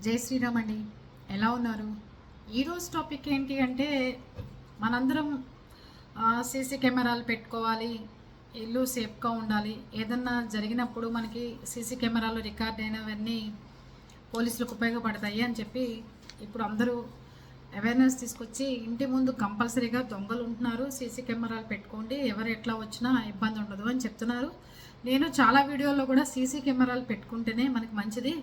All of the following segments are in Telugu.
జై శ్రీరామ్ అండి. ఎలా ఉన్నారు? ఈరోజు టాపిక్ ఏంటి అంటే మనందరం సీసీ కెమెరాలు పెట్టుకోవాలి ఇల్లు సేఫ్గా ఉండాలి. ఏదన్నా జరిగినప్పుడు మనకి సీసీ కెమెరాలు రికార్డ్ అయినవన్నీ పోలీసులకు ఉపయోగపడతాయి అని చెప్పి ఇప్పుడు అందరూ అవేర్నెస్ తీసుకొచ్చి ఇంటి ముందు కంపల్సరీగా దొంగలు ఉంటున్నారు. సీసీ కెమెరాలు పెట్టుకోండి. ఎవరు ఎట్లా వచ్చినా ఇబ్బంది ఉండదు అని చెప్తున్నారు. నేను చాలా వీడియోల్లో కూడా సీసీ కెమెరాలు పెట్టుకుంటేనే మనకి మంచిది.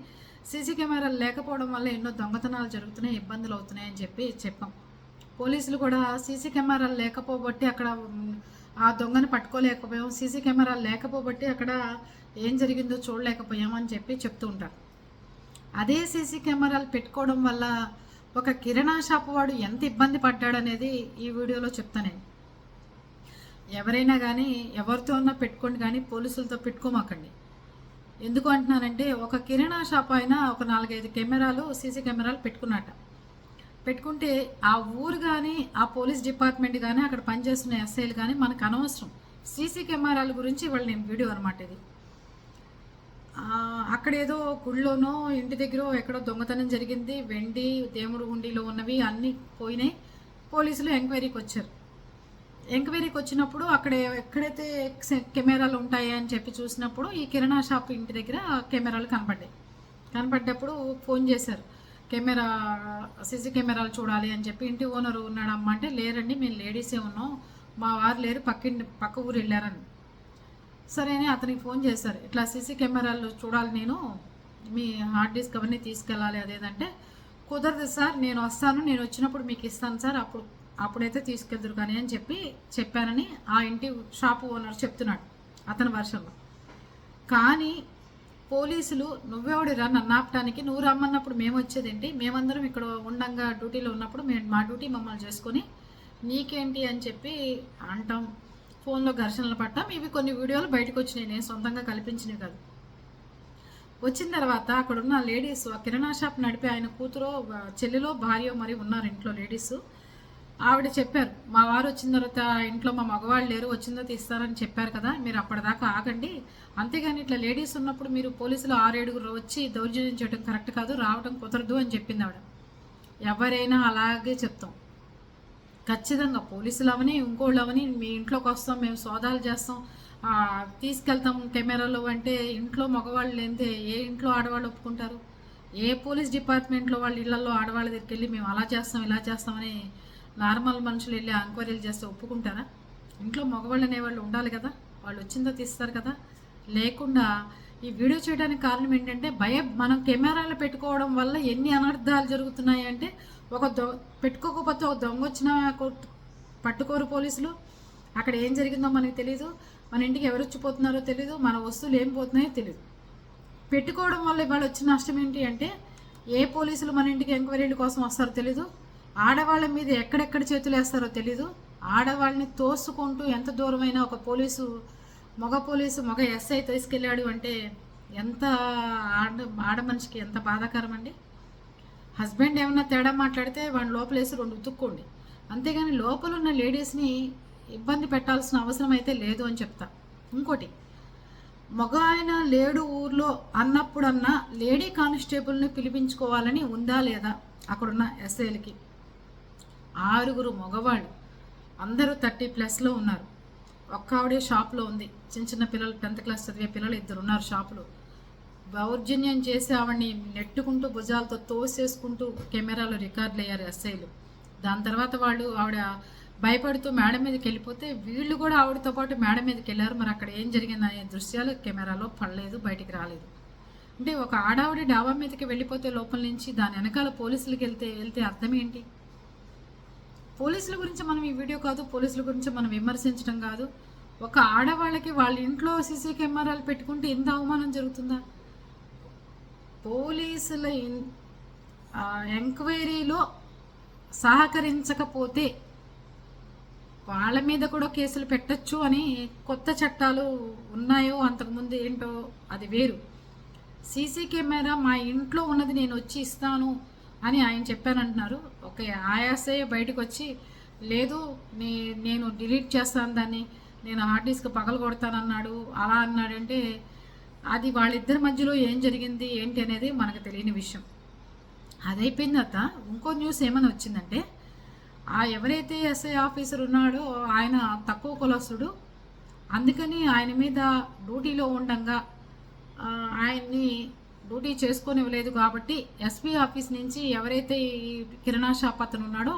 సీసీ కెమెరాలు లేకపోవడం వల్ల ఎన్నో దొంగతనాలు జరుగుతున్నాయి ఇబ్బందులు అవుతున్నాయని చెప్పి చెప్పాం. పోలీసులు కూడా సీసీ కెమెరాలు లేకపోబట్టి అక్కడ ఆ దొంగను పట్టుకోలేకపోయాం. సీసీ కెమెరాలు లేకపోబట్టి అక్కడ ఏం జరిగిందో చూడలేకపోయాం అని చెప్పి చెప్తూ ఉంటారు. అదే సీసీ కెమెరాలు పెట్టుకోవడం వల్ల ఒక కిరాణా షాప్ వాడు ఎంత ఇబ్బంది పడ్డాడనేది ఈ వీడియోలో చెప్తాను ఎవరైనా కానీ ఎవరితో ఉన్నా పెట్టుకోండి కానీ పోలీసులతో పెట్టుకోమాకండి. ఎందుకు అంటున్నానంటే ఒక కిరాణా షాప్ అయినా ఒక నాలుగైదు కెమెరాలు సీసీ కెమెరాలు పెట్టుకున్నట్ట పెట్టుకుంటే ఆ ఊరు కానీ ఆ పోలీస్ డిపార్ట్మెంట్ కానీ అక్కడ పనిచేస్తున్న ఎస్ఐలు కానీ మనకు అనవసరం. సీసీ కెమెరాల గురించి వాళ్ళు నేను వీడియో అనమాట ఇది. అక్కడ ఏదో గుళ్ళోనో ఇంటి దగ్గర ఎక్కడో దొంగతనం జరిగింది. వెండి దేవుడు హుండీలో ఉన్నవి అన్నీ పోయినాయి. పోలీసులు ఎంక్వైరీకి వచ్చారు. ఎంక్వైరీకి వచ్చినప్పుడు అక్కడ ఎక్కడైతే సె- కెమెరాలు ఉంటాయి అని చెప్పి చూసినప్పుడు ఈ కిరాణా షాప్ ఇంటి దగ్గర కెమెరాలు కనపడ్డాయి. కనపడ్డప్పుడు ఫోన్ చేశారు. కెమెరా సీసీ కెమెరాలు చూడాలి అని చెప్పి ఇంటి ఓనర్ ఉన్నాడమ్మా అంటే లేరండి మేము లేడీసే ఉన్నాం. మా వారు లేరు పక్కింటి పక్క ఊరు వెళ్ళారని. సరే అని అతనికి ఫోన్ చేశారు. ఇట్లా సీసీ కెమెరాలు చూడాలి నేను. మీ హార్డ్ డిస్క్ అవన్నీ తీసుకెళ్ళాలి అదేదంటే. కుదరదు సార్ నేను వస్తాను. నేను వచ్చినప్పుడు మీకు ఇస్తాను సార్. అప్పుడు అప్పుడైతే తీసుకెళ్తురు కానీ అని చెప్పి చెప్పానని ఆ ఇంటి షాపు ఓనర్ చెప్తున్నాడు అతని వర్షంలో. కానీ పోలీసులు నువ్వెవడిరా నన్ను ఆపటానికి నువ్వు రమ్మన్నప్పుడు మేము వచ్చేదేంటి? మేమందరం ఇక్కడ ఉండంగా డ్యూటీలో ఉన్నప్పుడు మేము మా డ్యూటీ మమ్మల్ని చేసుకొని నీకేంటి అని చెప్పి అంటాం. ఫోన్లో ఘర్షణలు పట్టాం ఇవి కొన్ని వీడియోలు బయటకు వచ్చినాయి. నేను సొంతంగా కల్పించినవి కాదు. వచ్చిన తర్వాత అక్కడ ఉన్న లేడీస్ ఆ కిరాణా షాప్ నడిపే ఆయన కూతురో చెల్లెలో భార్య మరి ఉన్నారు ఇంట్లో లేడీస్. ఆవిడ చెప్పారు మా వారు వచ్చిన తర్వాత ఇంట్లో మా మగవాళ్ళు లేరు వచ్చిందో తీస్తారని చెప్పారు కదా మీరు అప్పటిదాకా ఆగండి. అంతేగాని ఇట్లా లేడీస్ ఉన్నప్పుడు మీరు పోలీసులు ఆరేడుగురు వచ్చి దౌర్జన్యం చేయడం కరెక్ట్ కాదు రావడం కుదరదు అని చెప్పింది ఆవిడ. ఎవరైనా అలాగే చెప్తాం. ఖచ్చితంగా పోలీసులు అవని ఇంకోళ్ళు అవని మీ ఇంట్లోకి వస్తాం మేము సోదాలు చేస్తాం. తీసుకెళ్తాం కెమెరాలో అంటే ఇంట్లో మగవాళ్ళు లేనిదే ఏ ఇంట్లో ఆడవాళ్ళు ఒప్పుకుంటారు? ఏ పోలీస్ డిపార్ట్మెంట్లో వాళ్ళ ఇళ్ళలో ఆడవాళ్ళ దగ్గరికి వెళ్ళి మేము అలా చేస్తాం ఇలా చేస్తామని నార్మల్ మనుషులు వెళ్ళి ఎంక్వైరీలు చేస్తే ఒప్పుకుంటారా? ఇంట్లో మగవాళ్ళు అనేవాళ్ళు ఉండాలి కదా. వాళ్ళు వచ్చిందో తీస్తారు కదా. లేకుండా ఈ వీడియో చేయడానికి కారణం ఏంటంటే భయ మనం కెమెరాలు పెట్టుకోవడం వల్ల ఎన్ని అనర్థాలు జరుగుతున్నాయి అంటే ఒక దొ పెట్టుకోకపోతే ఒక దొంగ వచ్చినా పట్టుకోరు పోలీసులు. అక్కడ ఏం జరిగిందో మనకి తెలియదు మన ఇంటికి ఎవరు వచ్చిపోతున్నారో తెలియదు మన వస్తువులు ఏం పోతున్నాయో తెలియదు పెట్టుకోవడం వల్ల ఇవాళ వచ్చిన నష్టం ఏంటి అంటే ఏ పోలీసులు మన ఇంటికి ఎంక్వైరీల కోసం వస్తారో తెలీదు. ఆడవాళ్ళ మీద ఎక్కడెక్కడ చేతులు వేస్తారో తెలీదు. ఆడవాళ్ళని తోసుకుంటూ ఎంత దూరమైనా ఒక పోలీసు మగ పోలీసు మగ ఎస్ఐ తీసుకెళ్ళాడు అంటే ఎంత ఆడ ఆడ మనిషికి ఎంత బాధాకరం అండి హస్బెండ్ ఏమన్నా తేడా మాట్లాడితే వాడిని లోపలేసి రెండు ఉతుక్కోండి. అంతేగాని లోపల ఉన్న లేడీస్ని ఇబ్బంది పెట్టాల్సిన అవసరం అయితే లేదు అని చెప్తా. ఇంకోటి మగ ఆయన లేడు ఊర్లో అన్నప్పుడన్నా లేడీ కానిస్టేబుల్ని పిలిపించుకోవాలని ఉందా లేదా? అక్కడున్న ఎస్ఐలకి. ఆరుగురు మగవాళ్ళు. అందరూ థర్టీ ప్లస్లో ఉన్నారు. ఒక్క ఆవిడే షాప్లో ఉంది. చిన్న చిన్న పిల్లలు టెన్త్ క్లాస్ చదివే పిల్లలు ఇద్దరు ఉన్నారు షాపులో దౌర్జన్యం చేసి ఆవిడని నెట్టుకుంటూ భుజాలతో తోసేసుకుంటూ కెమెరాలో రికార్డులు అయ్యారు ఎస్ఐలు. దాని తర్వాత వాళ్ళు ఆవిడ భయపడుతూ మేడ మీదకి వెళ్ళిపోతే వీళ్ళు కూడా ఆవిడతో పాటు మేడ మీదకి వెళ్ళారు. మరి అక్కడ ఏం జరిగిందనే దృశ్యాలు కెమెరాలో పడలేదు బయటికి రాలేదు. అంటే ఒక ఆడావిడ డాబా మీదకి వెళ్ళిపోతే లోపల నుంచి దాని వెనకాల పోలీసులకి వెళ్తే వెళ్తే అర్థం ఏంటి? పోలీసుల గురించి మనం ఈ వీడియో కాదు పోలీసుల గురించి మనం విమర్శించడం కాదు. ఒక ఆడవాళ్ళకి వాళ్ళ ఇంట్లో సీసీ కెమెరాలు పెట్టుకుంటే ఎంత అవమానం జరుగుతుందా? పోలీసుల ఎంక్వైరీలో సహకరించకపోతే వాళ్ళ మీద కూడా కేసులు పెట్టచ్చు అని కొత్త చట్టాలు ఉన్నాయో అంతకుముందు ఏంటో అది వేరు. సీసీ కెమెరా మా ఇంట్లో ఉన్నది నేను వచ్చి ఇస్తాను అని ఆయన చెప్పానంటున్నారు ఓకే ఆయాసే బయటకు వచ్చి లేదు నే నేను డిలీట్ చేస్తాను దాన్ని నేను హార్డ్ డిస్క్ పగల కొడతానన్నాడు అలా అన్నాడంటే అది వాళ్ళిద్దరి మధ్యలో ఏం జరిగింది ఏంటి అనేది మనకు తెలియని విషయం. అది అయిపోయిన తర్వాత ఇంకో న్యూస్ ఏమైనా వచ్చిందంటే ఆ ఎవరైతే ఎస్ఐ ఆఫీసర్ ఉన్నాడో ఆయన తక్కువ కులస్తుడు అందుకని ఆయన మీద డ్యూటీలో ఉండగా ఆయన్ని డ్యూటీ చేసుకోనివ్వలేదు కాబట్టి ఎస్పీ ఆఫీస్ నుంచి ఎవరైతే ఈ కిరణా షాప్ అతను ఉన్నాడో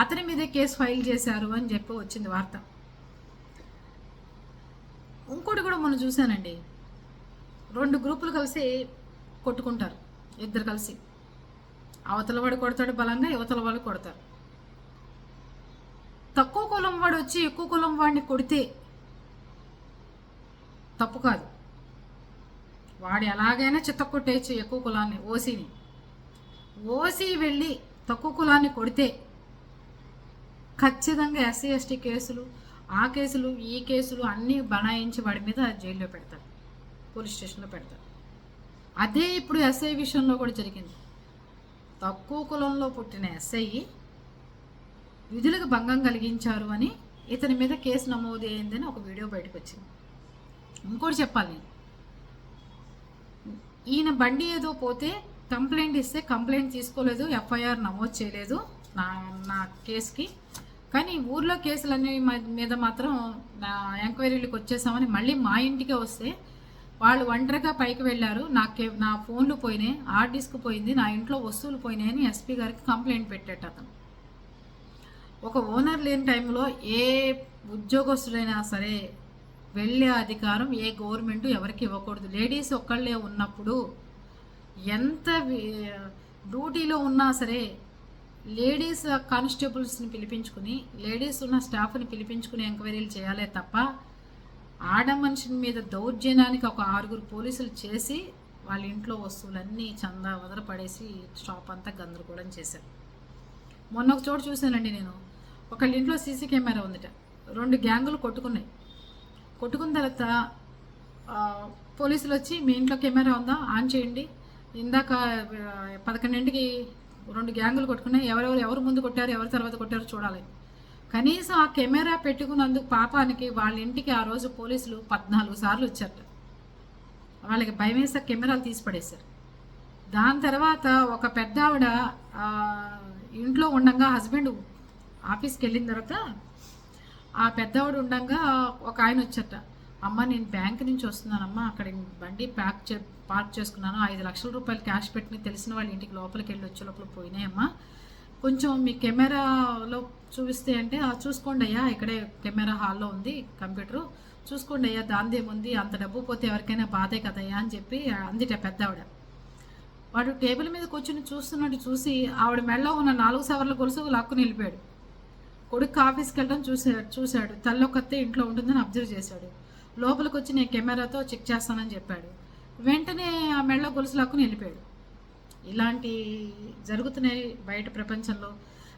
అతని మీదే కేసు ఫైల్ చేశారు అని చెప్పి వచ్చింది వార్త. ఇంకోటి కూడా మనం చూశానండి. రెండు గ్రూపులు కలిసి కొట్టుకుంటారు. ఇద్దరు కలిసి. అవతల వాడు కొడతాడు బలంగా యువతల వాళ్ళు కొడతారు. తక్కువ కులం వాడు వచ్చి ఎక్కువ కులం వాడిని కొడితే తప్పు కాదు. వాడు ఎలాగైనా చిత్త కొట్టేయచ్చు ఎక్కువ కులాన్ని ఓసీని. ఓసీ వెళ్ళి తక్కువ కులాన్ని కొడితే ఖచ్చితంగా ఎస్సీ ఎస్టీ కేసులు ఆ కేసులు ఈ కేసులు అన్నీ బనాయించి వాడి మీద జైల్లో పెడతారు పోలీస్ స్టేషన్లో పెడతారు. అదే ఇప్పుడు ఎస్ఐ విషయంలో కూడా జరిగింది. తక్కువ కులంలో పుట్టిన ఎస్ఐ విధులకు భంగం కలిగించారు అని ఇతని మీద కేసు నమోదు అయిందని ఒక వీడియో బయటకు వచ్చింది. ఇంకోటి చెప్పాలి నేను. ఈయన బండి ఏదో పోతే కంప్లైంట్ ఇస్తే కంప్లైంట్ తీసుకోలేదు ఎఫ్ఐఆర్ నమోదు చేయలేదు నా నా కేసుకి. కానీ ఊర్లో కేసులన్నీ మ- మీద మాత్రం నా ఎంక్వైరీలకు వచ్చేసామని మళ్ళీ మా ఇంటికే వస్తే వాళ్ళు ఒంటరిగా పైకి వెళ్ళారు. నాకు నా ఫోన్లు పోయినాయి హార్డ్ డిస్క్ పోయింది నా ఇంట్లో వస్తువులు పోయినాయి అని ఎస్పీ గారికి కంప్లైంట్ పెట్టేట అతను. ఒక ఓనర్ లేని టైంలో ఏ ఉద్యోగస్తుడైనా సరే వెళ్ళే అధికారం ఏ గవర్నమెంట్ ఎవరికి ఇవ్వకూడదు. లేడీస్ ఒక్కళ్ళే ఉన్నప్పుడు ఎంత డ్యూటీలో ఉన్నా సరే లేడీస్ కానిస్టేబుల్స్ని పిలిపించుకుని లేడీస్ ఉన్న స్టాఫ్ని పిలిపించుకుని ఎంక్వైరీలు చేయాలే తప్ప ఆడ మనిషిని మీద దౌర్జన్యానికి ఒక ఆరుగురు పోలీసులు చేసి వాళ్ళ ఇంట్లో వస్తువులన్నీ చందా వదలపడేసి షాప్ అంతా గందరగోళం చేశారు. మొన్న ఒక చోటు చూశానండి నేను. ఒకళ్ళ ఇంట్లో సీసీ కెమెరా ఉందిట. రెండు గ్యాంగులు కొట్టుకున్నాయి. కొట్టుకున్న తర్వాత పోలీసులు వచ్చి మీ ఇంట్లో కెమెరా ఉందా? ఆన్ చేయండి. ఇందాక పదకొండింటికి రెండు గ్యాంగులు కొట్టుకున్నాయి. ఎవరెవరు ఎవరు ముందు కొట్టారు ఎవరు తర్వాత కొట్టారు చూడాలి. కనీసం ఆ కెమెరా పెట్టుకున్నందుకు పాపానికి వాళ్ళ ఇంటికి ఆ రోజు పోలీసులు పద్నాలుగు సార్లు వచ్చారట. వాళ్ళకి భయం వేసే కెమెరాలు తీసి పడేశారు. దాని తర్వాత ఒక పెద్ద ఆవిడ ఇంట్లో ఉండగా హస్బెండ్ ఆఫీస్కి వెళ్ళిన తర్వాత ఆ పెద్దవాడు ఉండగా ఒక ఆయన వచ్చట అమ్మ నేను బ్యాంక్ నుంచి వస్తున్నానమ్మా అక్కడ బండి ప్యాక్ చే పార్క్ చేసుకున్నాను ఐదు లక్షల రూపాయలు క్యాష్ పెట్టుకుని తెలిసిన వాళ్ళ ఇంటికి లోపలికి వెళ్ళి వచ్చే లోపల పోయినాయమ్మా. కొంచెం మీ కెమెరాలో చూపిస్తే అంటే చూసుకోండి అయ్యా ఇక్కడే కెమెరా హాల్లో ఉంది కంప్యూటరు చూసుకోండి అయ్యా దాందేముంది అంత డబ్బు పోతే ఎవరికైనా బాధే కదయ్యా అని చెప్పి అందిట పెద్ద ఆవిడ వాడు టేబుల్ మీద కూర్చుని చూస్తున్నట్టు చూసి ఆవిడ మెడలో ఉన్న నాలుగు సవర్ల గొలుసు లాక్కుని వెళ్ళిపోయాడు. కొడుకు ఆఫీస్కి వెళ్ళడం చూసాడు చూశాడు. తల్లొక్కతే ఇంట్లో ఉంటుందని అబ్జర్వ్ చేశాడు. లోపలికి వచ్చి నేను కెమెరాతో చెక్ చేస్తానని చెప్పాడు. వెంటనే ఆ మెళ్ళ గొలుసు లాక్కుని వెళ్ళిపోయాడు. ఇలాంటి జరుగుతున్నాయి బయట ప్రపంచంలో.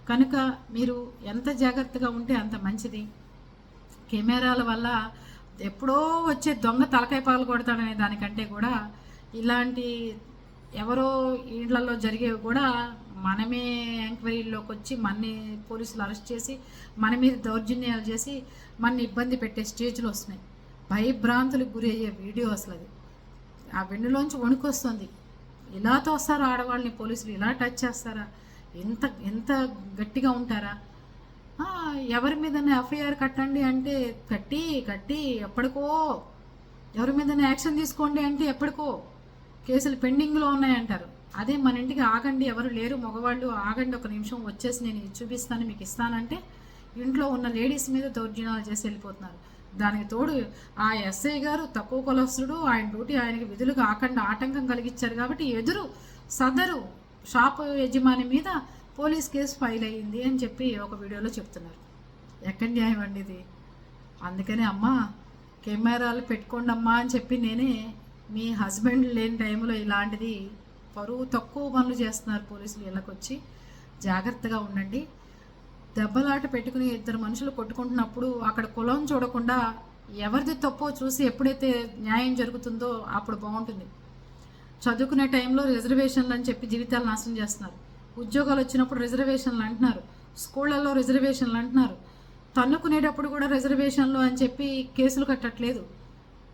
కనుక మీరు ఎంత జాగ్రత్తగా ఉంటే అంత మంచిది. కెమెరాల వల్ల ఎప్పుడో వచ్చే దొంగ తలకాయ పగలు కొడతాడనే దానికంటే కూడా ఇలాంటి ఎవరో ఇళ్ళలో జరిగేవి కూడా మనమే ఎంక్వైరీలోకి వచ్చి మనని పోలీసులు అరెస్ట్ చేసి మన మీద దౌర్జన్యాలు చేసి మన ఇబ్బంది పెట్టే స్టేజ్లు వస్తున్నాయి. భయభ్రాంతులకు గురి అయ్యే వీడియో అసలు అది ఆ వెన్నులోంచి వణుకొస్తుంది. ఇలా తోస్తారా ఆడవాళ్ళని పోలీసులు? ఇలా టచ్ చేస్తారా? ఎంత ఎంత గట్టిగా ఉంటారా? ఎవరి మీదనే ఎఫ్ఐఆర్ కట్టండి అంటే కట్టి కట్టి ఎప్పటికో. ఎవరి మీదనే యాక్షన్ తీసుకోండి అంటే ఎప్పటికో. కేసులు పెండింగ్లో ఉన్నాయంటారు. అదే మన ఇంటికి ఆగండి ఎవరు లేరు మగవాళ్ళు ఆగండి ఒక నిమిషం వచ్చేసి నేను చూపిస్తాను మీకు ఇస్తానంటే ఇంట్లో ఉన్న లేడీస్ మీద దౌర్జన్యాలు చేసి వెళ్ళిపోతున్నారు. దానికి తోడు ఆ ఎస్ఐ గారు తక్కువ కొలస్తుడు ఆయన డ్యూటీ ఆయనకి విధులు కాకుండా ఆటంకం కలిగించారు కాబట్టి ఎదురు సదరు షాప్ యజమాని మీద పోలీస్ కేసు ఫైల్ అయ్యింది అని చెప్పి ఒక వీడియోలో చెప్తున్నారు. ఎక్కడ న్యాయం అండి ఇది? అందుకనే అమ్మా కెమెరాలు పెట్టుకోండి అమ్మా అని చెప్పి నేనే మీ హస్బెండ్ లేని టైంలో ఇలాంటిది పరువు తక్కువ పనులు చేస్తున్నారు పోలీసులు ఇళ్ళకి వచ్చి జాగ్రత్తగా ఉండండి. దెబ్బలాట పెట్టుకుని ఇద్దరు మనుషులు కొట్టుకుంటున్నప్పుడు అక్కడ కులం చూడకుండా ఎవరిది తప్పో చూసి ఎప్పుడైతే న్యాయం జరుగుతుందో అప్పుడు బాగుంటుంది. చదువుకునే టైంలో రిజర్వేషన్లు అని చెప్పి జీవితాలు నాశనం చేస్తున్నారు. ఉద్యోగాలు వచ్చినప్పుడు రిజర్వేషన్లు అంటున్నారు. స్కూళ్ళల్లో రిజర్వేషన్లు అంటున్నారు. తన్నుకునేటప్పుడు కూడా రిజర్వేషన్లు అని చెప్పి కేసులు కట్టట్లేదు.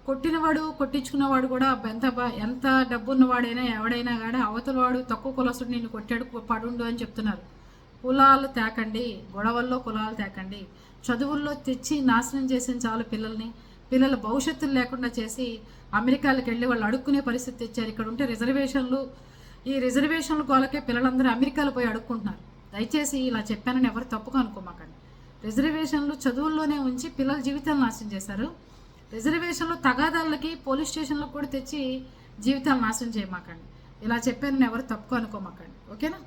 కొట్టినవాడు కొట్టించుకున్నవాడు కూడా ఎంత ఎంత డబ్బున్నవాడైనా ఎవడైనా కానీ అవతల వాడు తక్కువ కులసుడు నిన్ను కొట్టాడు పడుండు అని చెప్తున్నారు. కులాలు తేకండి గొడవల్లో కులాలు తేకండి. చదువుల్లో తెచ్చి నాశనం చేసిన చాలు పిల్లల్ని. పిల్లల భవిష్యత్తులు లేకుండా చేసి అమెరికాలకు వెళ్ళి వాళ్ళు అడుక్కునే పరిస్థితి తెచ్చారు. ఇక్కడ ఉంటే రిజర్వేషన్లు ఈ రిజర్వేషన్ల గోలకే పిల్లలందరూ అమెరికాలో పోయి అడుక్కుంటున్నారు. దయచేసి ఇలా చెప్పానని ఎవరు తప్పుగా అనుకోమాకండి. రిజర్వేషన్లు చదువుల్లోనే ఉంచి పిల్లల జీవితాలు నాశనం చేశారు. రిజర్వేషన్లు తగాదాలకి పోలీస్ స్టేషన్లకు కూడా తెచ్చి జీవితాలు నాశనం చేయమాకండి. ఇలా చెప్పాను ఎవరు తప్పు అనుకోమాకండి ఓకేనా?